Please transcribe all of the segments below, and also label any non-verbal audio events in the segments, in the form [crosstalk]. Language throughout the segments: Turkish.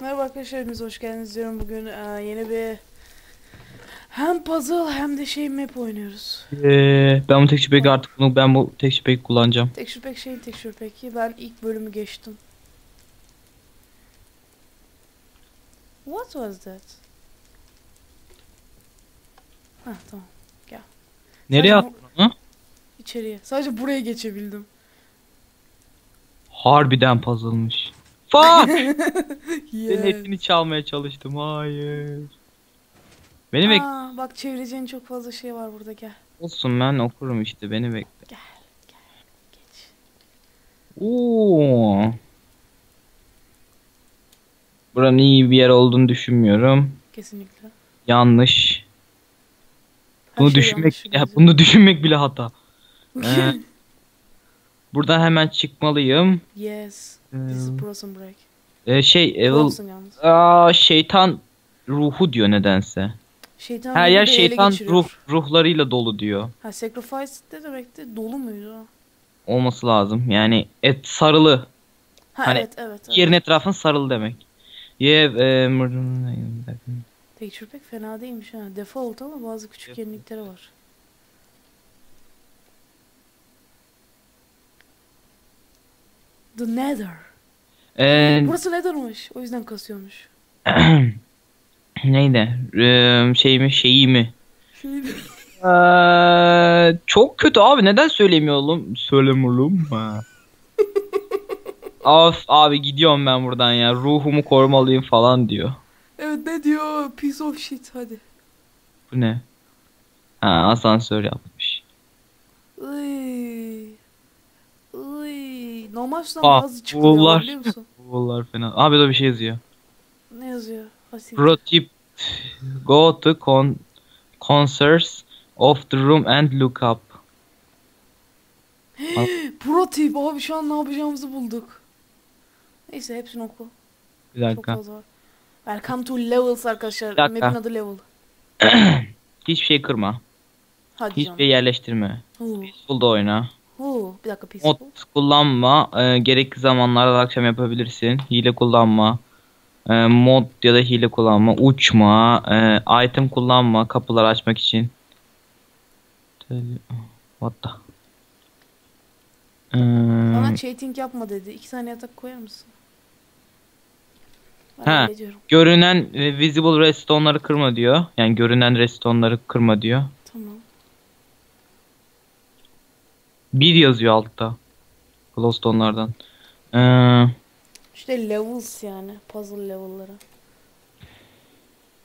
Merhaba arkadaşlar, hepiniz hoş geldiniz diyorum. Bugün e, yeni bir hem puzzle hem de şey map oynuyoruz. Ee, ben bu texture pack'i artık bunu ben bu texture pack'i kullanacağım. Texture pack şeyin texture pack'i. Ben ilk bölümü geçtim. What was that? Hah tamam. Nereye Sadece attın onu? İçeriye. Sadece buraya geçebildim. Harbiden puzzle'mış. Fuck! [laughs] Senin etini çalmaya çalıştım. Hayır. Beni bek Aa, bak çevireceğin çok fazla şey var burada gel. olsun ben okurum işte beni bekle. Gel gel geç. Oo. Buranın iyi bir yer olduğunu düşünmüyorum. Kesinlikle. Yanlış. Her Bunu şey düşünmek ya bizim. bunu düşünmek bile hata. [laughs] Ee, Buradan hemen çıkmalıyım. yes. Ee, This is Bronson Break. e, şey Evil Bronson yalnız. Aa, şeytan ruhu diyor nedense. Şeytan Her ruhu yer ele şeytan geçiriyor. ruh ruhlarıyla dolu diyor. Ha sacrifice ne demekti? Dolu muydu o? Olması lazım. Yani et sarılı. Ha Hani evet evet. evet. Yerin etrafın sarılı demek. Ye e, mır- Texture pack fena değilmiş ha. Default ama bazı küçük yenilikleri var. The Nether. E, Burası Nether'mış. O yüzden kasıyormuş. [clears throat] neydi? E, şey mi şeyi mi? Şey [laughs] Ee, çok kötü abi neden söylemiyorum? Söylemiyorum. [laughs] Of abi gidiyorum ben buradan ya. Ruhumu korumalıyım falan diyor. evet ne diyor? Piece of shit hadi. Bu ne? Ha asansör yapmış. Iy. Iy. Normal sudan Ah, bazı çıkıyor biliyor musun? Bunlar fena. Abi de bir şey yazıyor. Ne yazıyor? Basit. Pro tip go to con concerts of the room and look up. [gasps] Pro tip abi şu an ne yapacağımızı bulduk. Neyse hepsini oku. Bir Çok dakika. fazla var. Welcome to levels arkadaşlar. Map'in adı level. [clears throat] Hiçbir şey kırma. Hadi Hiçbir canım. şey yerleştirme. Peaceful'da oyna. Huu. Bir dakika peaceful. Mod kullanma. Ee, gerekli zamanlarda da akşam yapabilirsin. Hile kullanma. Ee, mod ya da hile kullanma. Uçma. Ee, item kullanma. Kapıları açmak için. What the? Ee, Bana cheating yapma dedi. İki tane yatak koyar mısın? Ha. görünen e, visible redstone'ları kırma diyor. Yani görünen redstone'ları kırma diyor. Tamam. Bir yazıyor altta. Glowstone'lardan. Ee, İşte levels yani. Puzzle level'ları.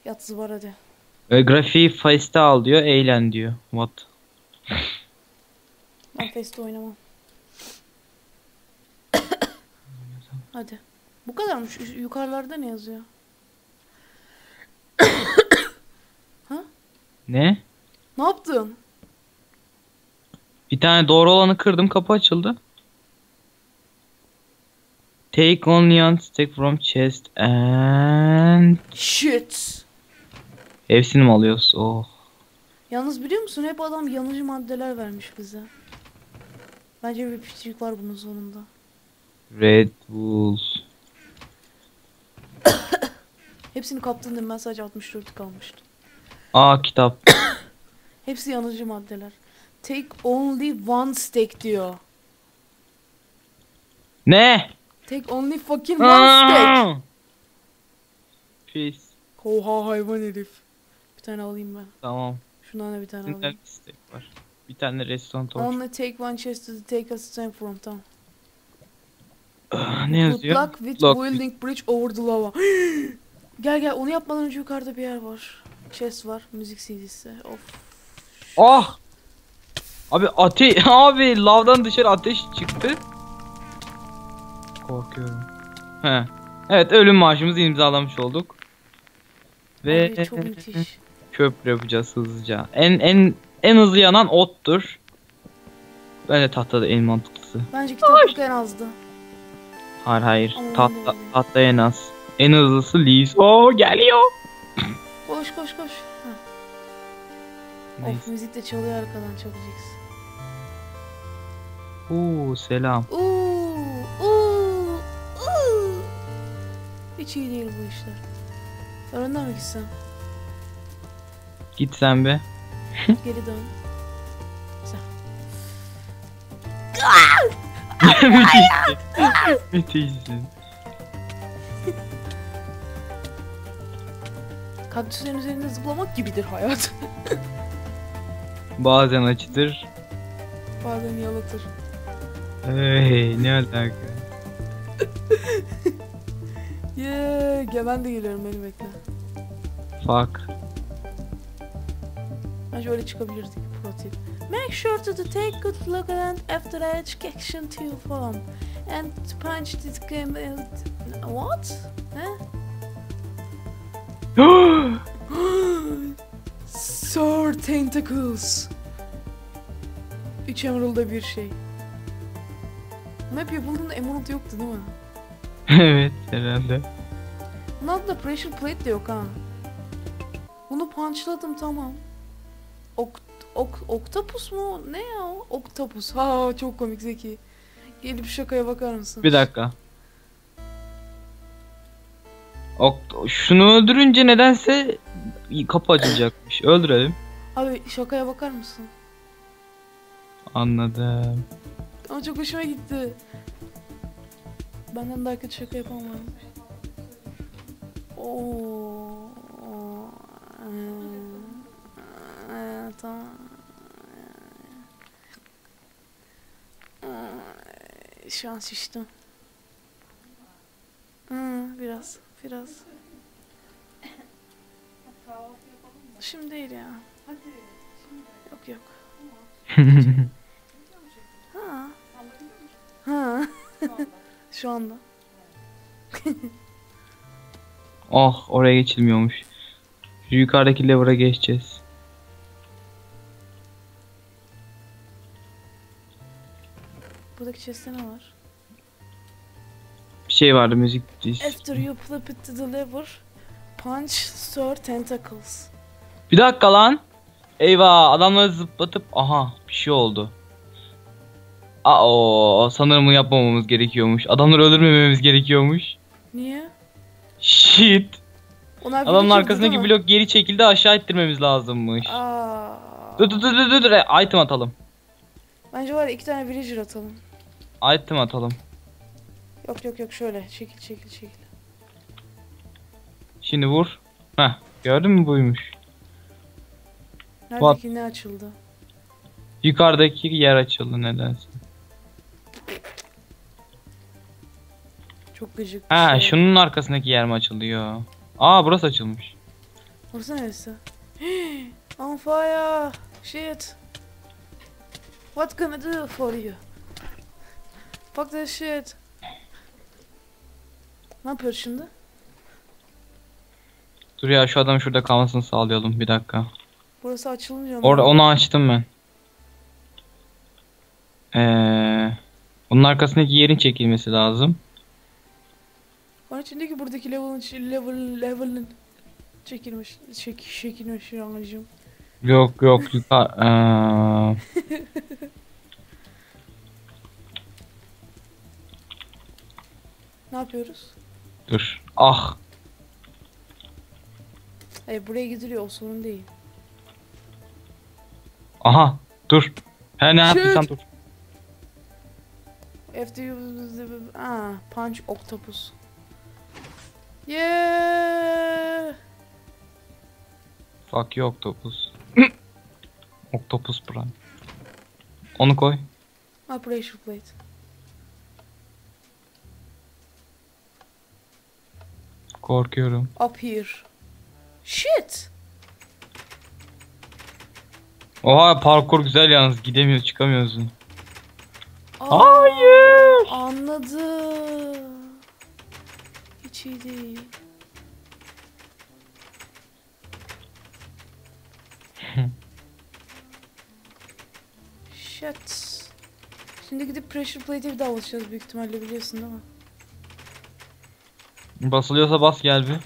Yat zıbar hadi. e, grafiği face'te al diyor. Eğlen diyor. What? Ben Face'te oynamam. hadi. Bu kadarmış. Yu- Yukarılarda ne yazıyor? [coughs] Ne? Ne yaptın? Bir tane doğru olanı kırdım. Kapı açıldı. Take only one stick from chest and... Shit. Hepsini mi alıyoruz? Oh. Yalnız biliyor musun hep adam yanıcı maddeler vermiş bize. Bence bir pişirik var bunun sonunda. Red Bulls. [coughs] Hepsini kaptın değil mi? Ben sadece 64 kalmıştı. Aa kitap. [coughs] Hepsi yanıcı maddeler. Take only one steak diyor. ne? Take only fucking one steak. Pis. Oha hayvan herif. Bir tane alayım ben. Tamam. Şundan da bir tane Şimdi alayım. istek var. Bir tane restoran torch. Only take one chest to take a steak from tamam. Ah, ne yazıyor? Good luck with Luck building bridge over the lava. [gasps] gel gel onu yapmadan önce yukarıda bir yer var. Chest var. Müzik CD'si. Of. Ah! Abi ate [laughs] abi lavdan dışarı ateş çıktı. Korkuyorum. He. Evet ölüm maaşımızı imzalamış olduk. Ve Abi çok müthiş. köprü yapacağız hızlıca. En en en hızlı yanan ottur. Bence tahtada en mantıklısı. Bence kitaplık en azdı. Hayır hayır. Aman Tahta, tahta en az. En hızlısı Lee's. Oo geliyor. Koş koş koş. Of müzik de çalıyor arkadan çabucaks. Oo selam. Uuu, uuu, uuu. Hiç iyi değil bu işler. Öğrenden mi gitsem? Git sen be. Geri dön. Güzel. [laughs] Müthişsin. Müthişsin. [laughs] Kaktüslerin üzerinde zıplamak gibidir hayat. [laughs] Bazen acıtır. Bazen yalatır. Hey ne alaka. [laughs] Yeah, gel ben de geliyorum beni bekle. Fuck. Bence öyle çıkabilirdik pro tip. Make sure to take good look and after edge action to form. And to punch this game What? Ne? Sir Tentacles. Üç Emerald'da bir şey. Map yapıldığında Emerald yoktu değil mi? [laughs] evet herhalde. Bunun altında pressure plate de yok ha. Bunu punchladım tamam. Ok, ok, oktopus mu? Ne ya o? Oktopus. Ha çok komik zeki. Gelip şakaya bakar mısın? Bir dakika. Ok, şunu öldürünce nedense kapı açılacakmış. Öldürelim. Abi şakaya bakar mısın? Anladım. Ama çok hoşuma gitti. Benden daha kötü şaka yapan var mı? Oo. Ee, tamam. Ee, Şu an şiştim. Hı, biraz, biraz. Şimdi değil ya. Yok yok. [laughs] Şu anda. oh oraya geçilmiyormuş. Şu yukarıdaki lever'a geçeceğiz. Buradaki chest'te ne var? Bir şey vardı müzik. After you flip it to the lever, punch stir tentacles. Bir dakika lan. Eyvah adamları zıplatıp aha bir şey oldu. Aa sanırım bunu yapmamamız gerekiyormuş. Adamları öldürmememiz gerekiyormuş. Niye? Shit. Onlar Adamın arkasındaki blok geri çekildi aşağı ittirmemiz lazımmış. Aa. Dur dur dur dur dur, dur item atalım. Bence var ya iki tane villager atalım. Item atalım. Yok yok yok şöyle çekil çekil çekil. Şimdi vur. Heh gördün mü buymuş. Neredeki ne açıldı? Yukarıdaki yer açıldı nedense. Çok gıcık. Ha şey. şunun arkasındaki yer mi açılıyor? Aa burası açılmış. Burası neresi? [gasps] On fire! Shit! What can I do for you? Fuck this shit! Ne yapıyoruz şimdi? Dur ya şu adam şurada kalmasını sağlayalım bir dakika. Burası açılınca Orada onu açtım ben. Ee, onun arkasındaki yerin çekilmesi lazım. İçindeki buradaki level'ın level level'ın çekilmiş çek çekilmiş anlayacağım. Yok yok yukarı. Ee, Ne yapıyoruz? dur. Ah. Hayır buraya gidiliyor o sorun değil. Aha. Dur. He ne yaptıysan dur. After you... Ah, punch octopus. Yeah! Fuck you octopus. [coughs] octopus prime. Onu koy. My pressure plate. Korkuyorum. Up here. Shit! Oha parkur güzel yalnız gidemiyoruz çıkamıyorsun. Aa, Hayır. Anladım. İyi değil. Shit. Şimdi gidip pressure plate'e bir daha alışacağız büyük ihtimalle biliyorsun değil mi? Basılıyorsa bas gel bir.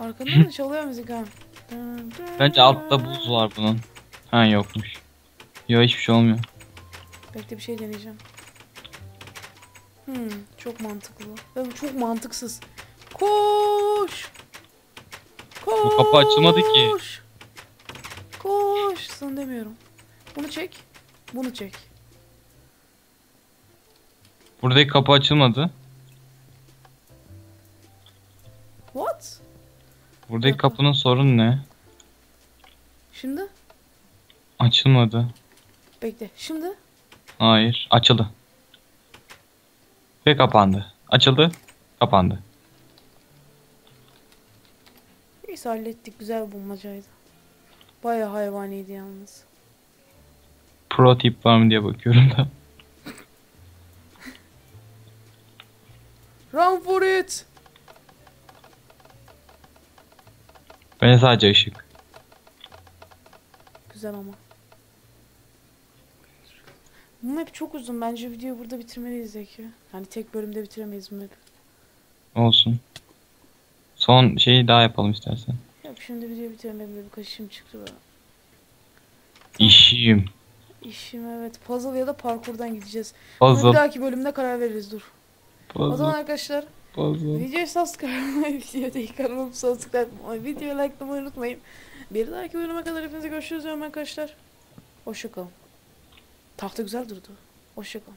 Arkanda mı çalıyor müzik ha? Bence altta buz var bunun. Ha yokmuş. Yok hiçbir şey olmuyor. Bekle bir şey deneyeceğim. Hmm, çok mantıklı. Bu çok mantıksız. Koş! Koş! Bu kapı açılmadı ki. Koş! Sana demiyorum. Bunu çek. Bunu çek. Buradaki kapı açılmadı. What? Buradaki Kapı. kapının sorunu ne? Şimdi? Açılmadı. Bekle. Şimdi? Hayır. Açıldı. Ve kapandı. Açıldı. Kapandı. Neyse hallettik. Güzel bulmacaydı. Baya hayvaniydi yalnız. Pro tip var mı diye bakıyorum da. [laughs] Run for it! Bence sadece ışık. Güzel ama. Bu map çok uzun. Bence videoyu burada bitirmeliyiz Zeki. Yani tek bölümde bitiremeyiz bu map'i. Olsun. Son şeyi daha yapalım istersen. Yok şimdi videoyu bitiremedim de birkaç işim çıktı böyle. İşim. İşim evet. Puzzle ya da parkurdan gideceğiz. Buna bir Puzzle. dahaki bölümde karar veririz dur. O zaman Puzzle. arkadaşlar Puzzle. videoyu subscribe [laughs] videoyu değil kanalıma subscribe videoyu likelamayı unutmayın. Bir dahaki bölüme kadar hepinize görüşürüz diyorum arkadaşlar. Hoşçakalın. Tahta güzel durdu. Hoşçakalın.